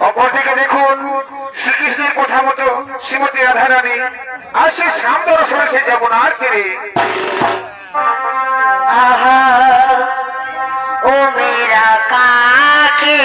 অপরদিকে দেখুন শ্রীকৃষ্ণের কথা মতো শ্রীমতী রাধারানী আর সেই শ্যাম দর্শনে সে যেমন আর তেরে আহা, ও মেরা কাকে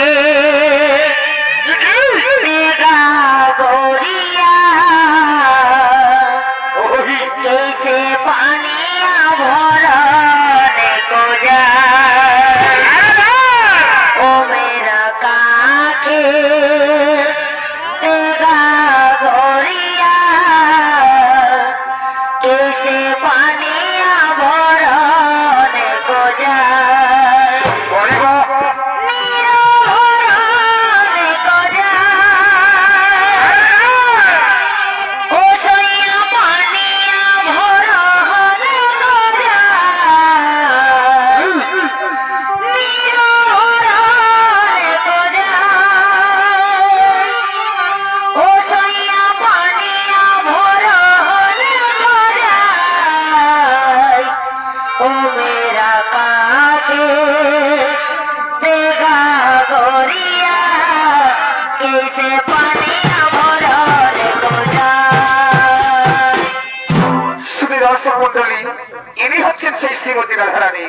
সেই শ্রীমতী রাধারানী।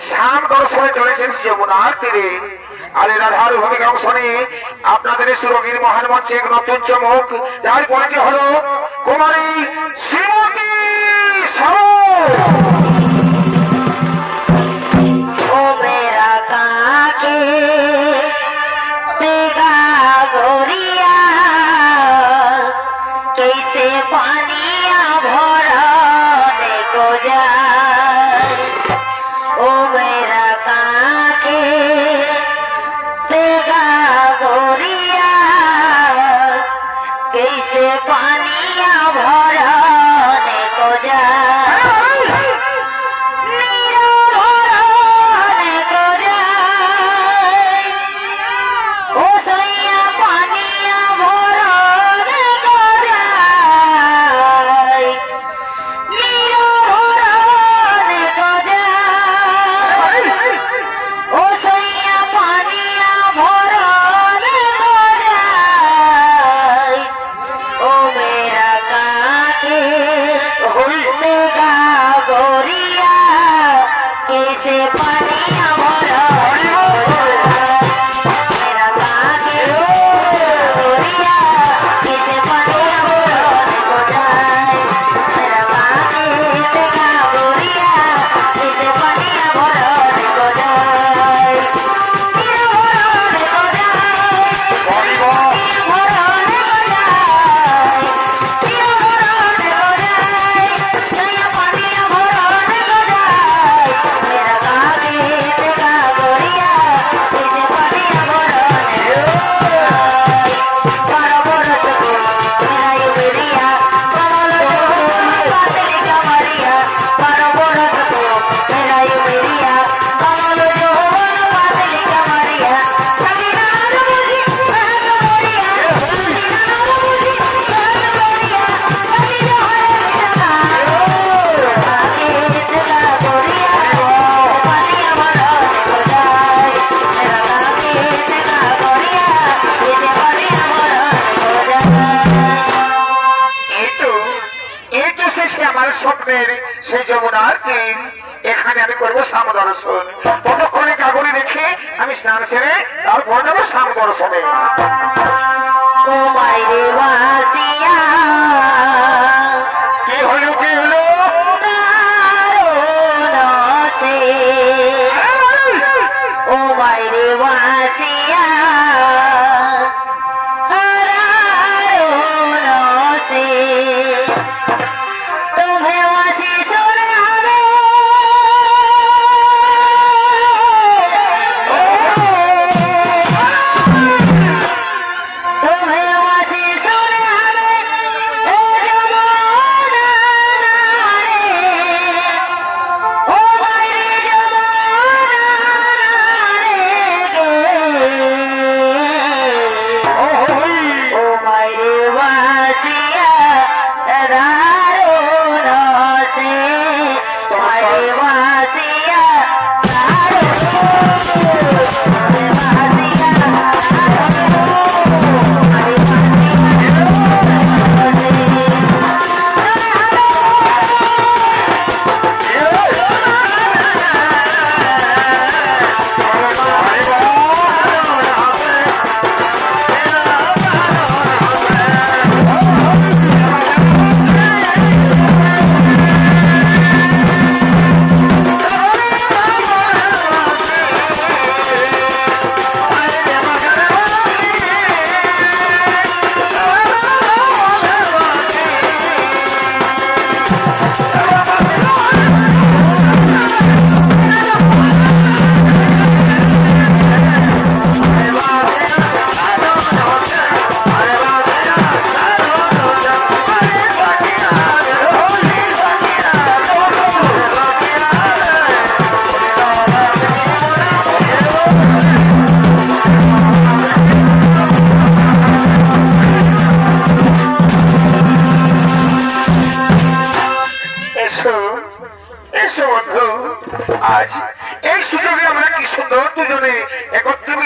শাম দর্শনে চলেছেন যমুনার তীরে। আলে রাধার ভূমিকা অংশ নিয়ে আপনাদের সুরগীর মহান মঞ্চে এক নতুন চমক। যার পরিচয় হলো? কুমারী শ্রীমতী সরো! আসছে সে আমার স্বপ্নের সেই যমুনার দিন। এখানে আমি করব শ্যাম দর্শন। ততক্ষণে কাগরে রেখে আমি স্নান সেরে তারপর নেব শ্যাম দর্শনে। ও বাসিয়া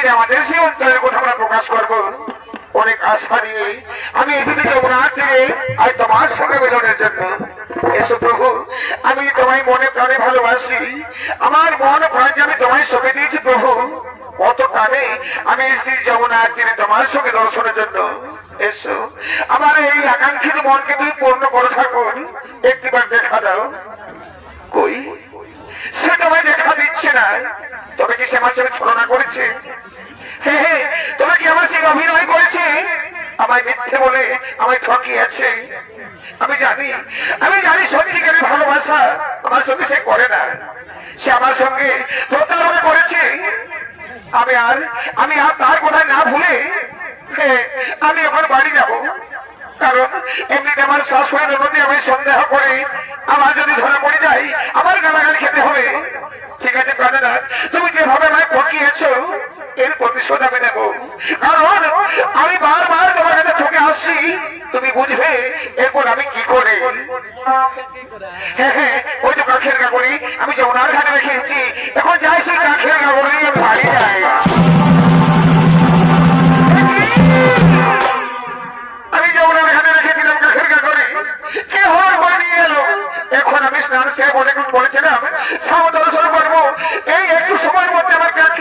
একত্রে আমাদের সেই অঞ্চলের কথা আমরা প্রকাশ করব। অনেক আশা নিয়ে। আমি এসেছি যমুনার থেকে আর তোমার সঙ্গে মিলনের জন্য। এসো প্রভু, আমি তোমায় মনে প্রাণে ভালোবাসি। আমার মন প্রাণ আমি তোমায় সঁপে দিয়েছি প্রভু। কত টানে আমি এসেছি যমুনার তীরে তোমার সঙ্গে দর্শনের জন্য। এসো, আমার এই আকাঙ্ক্ষিত মনকে তুমি পূর্ণ করো ঠাকুর। একটিবার দেখা দাও। কই? সে তোমায় দেখা দিচ্ছে না। তবে কি সে আমার সঙ্গে করেছে? হে হে, তবে কি আমার সঙ্গে অভিনয় করেছে? আমায় মিথ্যে বলে আমায় ঠকিয়েছে। আমি জানি আমি জানি সত্যিকারের ভালোবাসা আমার সঙ্গে সে করে না। সে আমার সঙ্গে প্রতারণা করেছে। আমি আর আমি আর তার কথা না ভুলে আমি এখন বাড়ি যাব। আমার শাশুড়ি নদী আমি সন্দেহ করে, আমার যদি ধরা পড়ে যাই আমার গালাগালি খেতে হবে। ঠিক আছে, প্রাণনাথ, তুমি যেভাবে আমায় ঠকিয়েছো, এর প্রতিশোধ আমি নেব। কারণ আমি বারবার তোমার কাছে ঠকে আসছি, তুমি বুঝবে এরপর আমি কি করে। হ্যাঁ হ্যাঁ ওই তো কাঠের কাগড়ি আমি যমুনার ঘাটে রেখে এসেছি এখন যাই সেই কাঠের কাগড়ি বাড়ি যাই এখন আমি স্নান সাহেব বলে বলেছিলাম সাবধান করব এই একটু সময়ের মধ্যে আমার কাঠের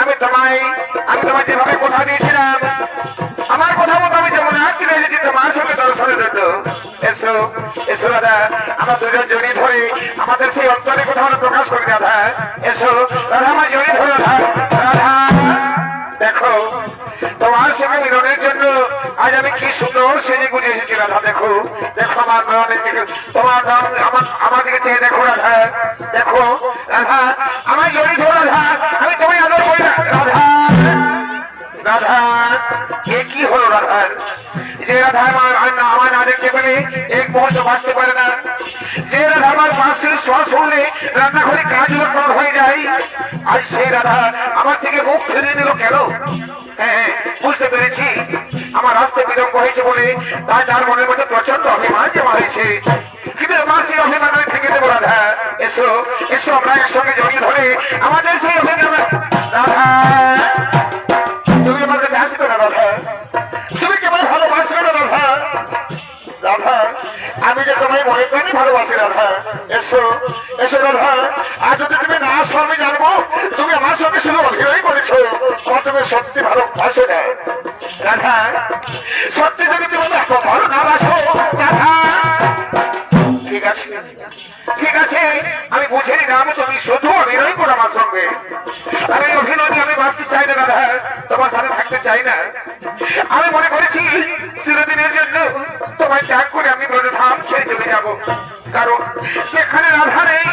আমি তোমায় আমি তোমায় যেভাবে কথা দিয়েছিলাম, আমার কথা মতো আমি যেমন আসছি এসেছি তোমার সঙ্গে দর্শনের জন্য। এসো এসো দাদা আমরা দুজন জড়িয়ে ধরে আমাদের সেই অন্তরের কথা আমরা প্রকাশ করি দাদা এসো, রাধা, আমার জড়িয়ে ধরে রাধা, দেখো তোমার সঙ্গে মিলনের জন্য আজ আমি কি সুন্দর সেজে গুজে এসেছি রাধা, দেখো দেখো আমার নয়নের দিকে, তোমার নাম আমার আমার দিকে চেয়ে দেখো রাধা দেখো রাধা, আমার জড়িয়ে ধরো রাধা, আমি তোমায় রাধা রাধা, এ কি হলো রাধার যে রাধা আমার না আমার না দেখতে পেলে এক মুহূর্ত বাঁচতে পারে না। যে রাধা আমার পাশের শ্বাস শুনলে রান্নাঘরে কাজ হয়ে যায় আজ সেই রাধা আমার থেকে মুখ ফিরিয়ে নিল কেন? বুঝতে পেরেছি। আমার রাস্তায় বিলম্ব হয়েছে বলে তাই তার মনের মধ্যে প্রচণ্ড অভিমান জমা হয়েছে। কিন্তু আমার সেই অভিমান আমি ভেঙে দেবো, রাধা। এসো এসো আমরা একসঙ্গে জড়িয়ে ধরে আমাদের সেই অভিমান রাধা, তুমি আমার কাছে আসবে না, রাধা। তুমি কেবল ভালোবাসবে না, রাধা। রাধা, আমি যে তোমায় মনে প্রাণে ভালোবাসি, রাধা। এসো এসো, রাধা। আর যদি তুমি না আসো, আমি জানব, তুমি আমার সঙ্গে শুধু অভিনয় করেছ। তুমি সত্যি না। রাধা, সত্যি যদি তুমি দেখো ভালো না রাধা। ঠিক আছে ঠিক আছে। আমি বুঝে নিলাম, তুমি শুধু অভিনয় করো আমার সঙ্গে। এই অভিনয় আমি বাঁচতে চাই না দাদা তোমার সাথে থাকতে চাই না। আমি মনে করেছি, চিরদিনের জন্য তোমায় ত্যাগ করে আমি ব্রজধাম ছেড়ে চলে যাব। কারণ যেখানে রাধা নেই,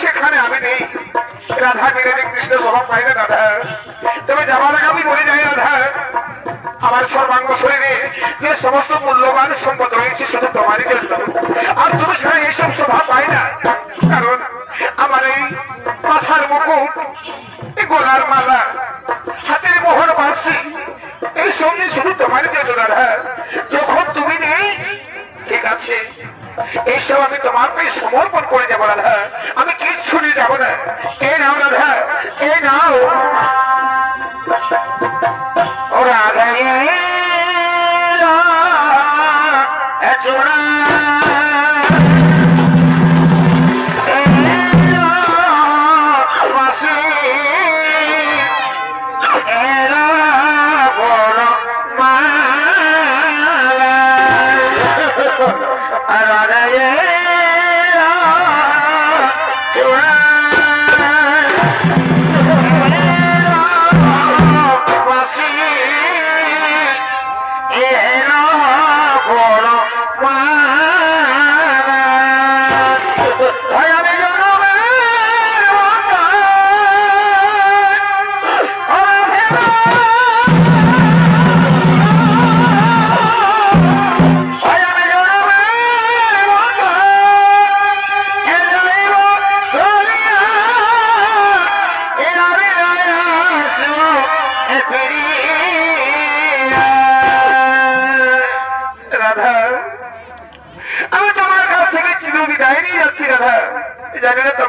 সেখানে আমি নেই। রাধা বিরোধী কৃষ্ণ স্বভাব পাই না দাদা তবে যাবার আগে আমি বলে যাই রাধা, আমার সর্বাঙ্গ শরীরে যে সমস্ত মূল্যবান সম্পদ রয়েছে, শুধু তোমারই জন্য। আর তুমি ছাড়া এইসব শোভা পাই না। কারণ আমার এই মাথার মুকুট, এই গলার মালা, হাতের মোহর বাসি এই সঙ্গে শুধু তোমারই জন্য, রাধা। যখন তুমি নেই, ঠিক আছে। এইসব আমি পায়ে সমর্পণ করে যাব, রাধা। আমি কিচ্ছু নিয়ে যাব না। এই নাও, রাধা। এই নাও। ও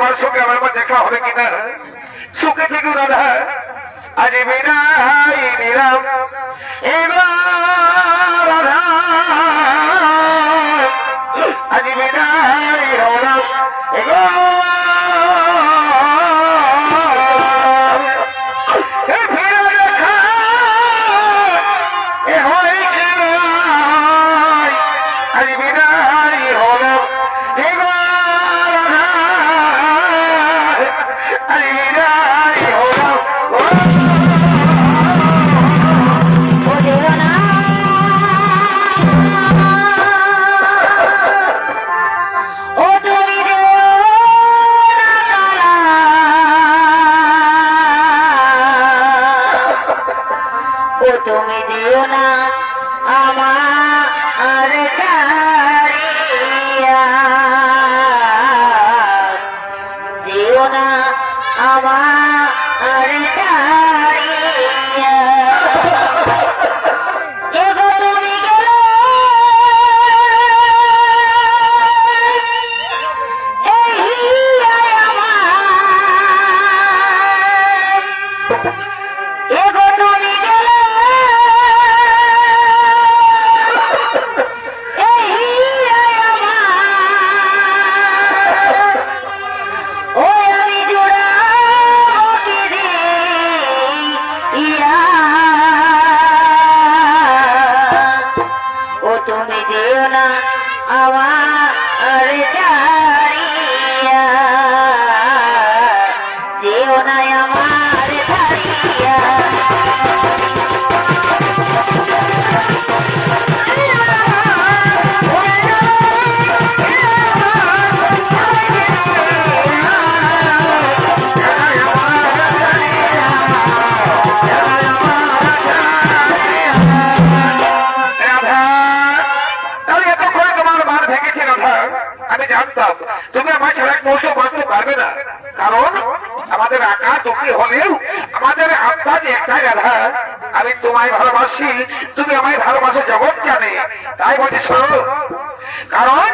তোমার সঙ্গে আমার দেখা হবে কিনা সুখে থেকে রাধা আজ হাই নিলাম না আমার જીવના આવા અરે না আকা দুটি হলেও আমাদের আত্মা যে একটাই রাধা। আমি তোমায় ভালোবাসি, তুমি আমায় ভালোবাসো জগৎ জানে। তাই বলছি, শোনো, কারণ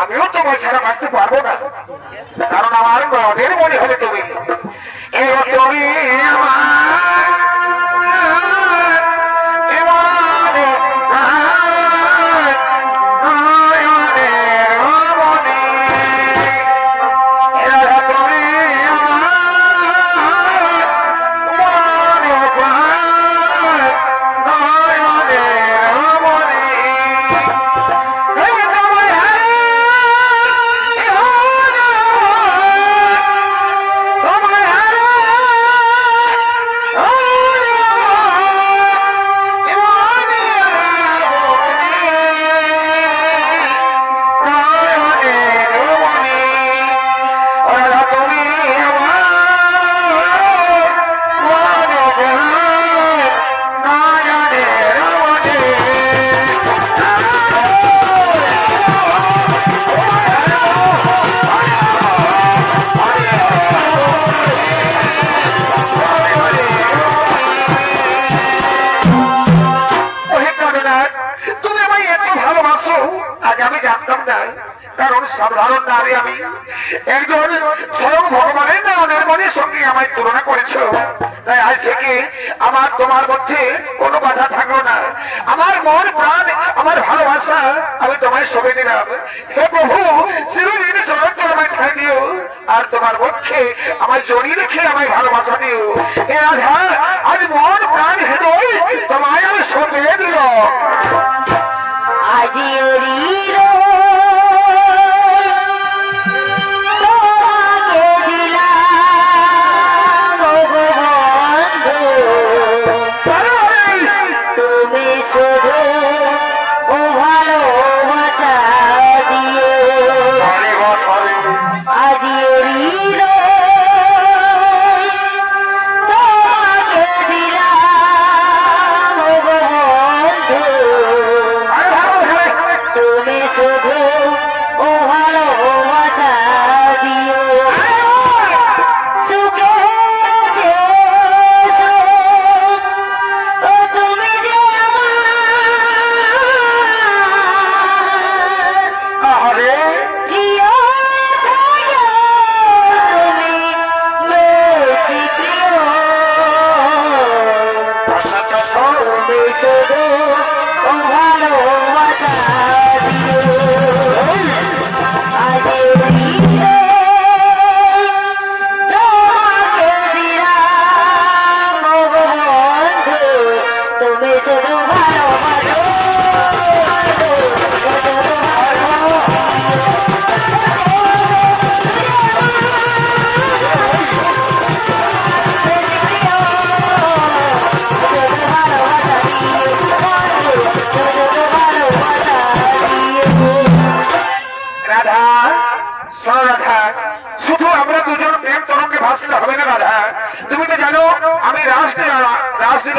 আমিও তোমায় ছাড়া বাঁচতে পারব না। কারণ আমার মনের মনে হলে তুমি। এ তুমি আমার জানতাম না কারণ সাধারণ নারী আমি। একজন স্বয়ং ভগবানের নয়নের মনের সঙ্গে আমায় তুলনা করেছ। তাই আজ থেকে আমার তোমার মধ্যে কোনো বাধা থাকল না। আমার মন, প্রাণ, আমার ভালোবাসা আমি তোমায় সবে দিলাম। হে প্রভু, চিরদিন চরণ তোমায় ঠাই দিও। আর তোমার পক্ষে আমায় জড়িয়ে রেখে আমায় ভালোবাসা দিও। হে রাধা আজ মন, প্রাণ, হৃদয় তোমায় আমি সবে দিল আজি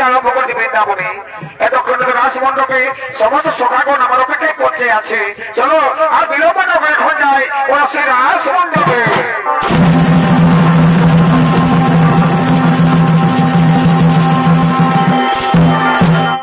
রাসলীলা আরম্ভ করতে বৃন্দাবনে এতক্ষণ ধরে রাসমণ্ডপে সমস্ত সখাগণ আমার অপেক্ষায় করতে আছে। চলো, আর বিলম্ব না এখন যাই, ওরা সেই রাস মণ্ডপে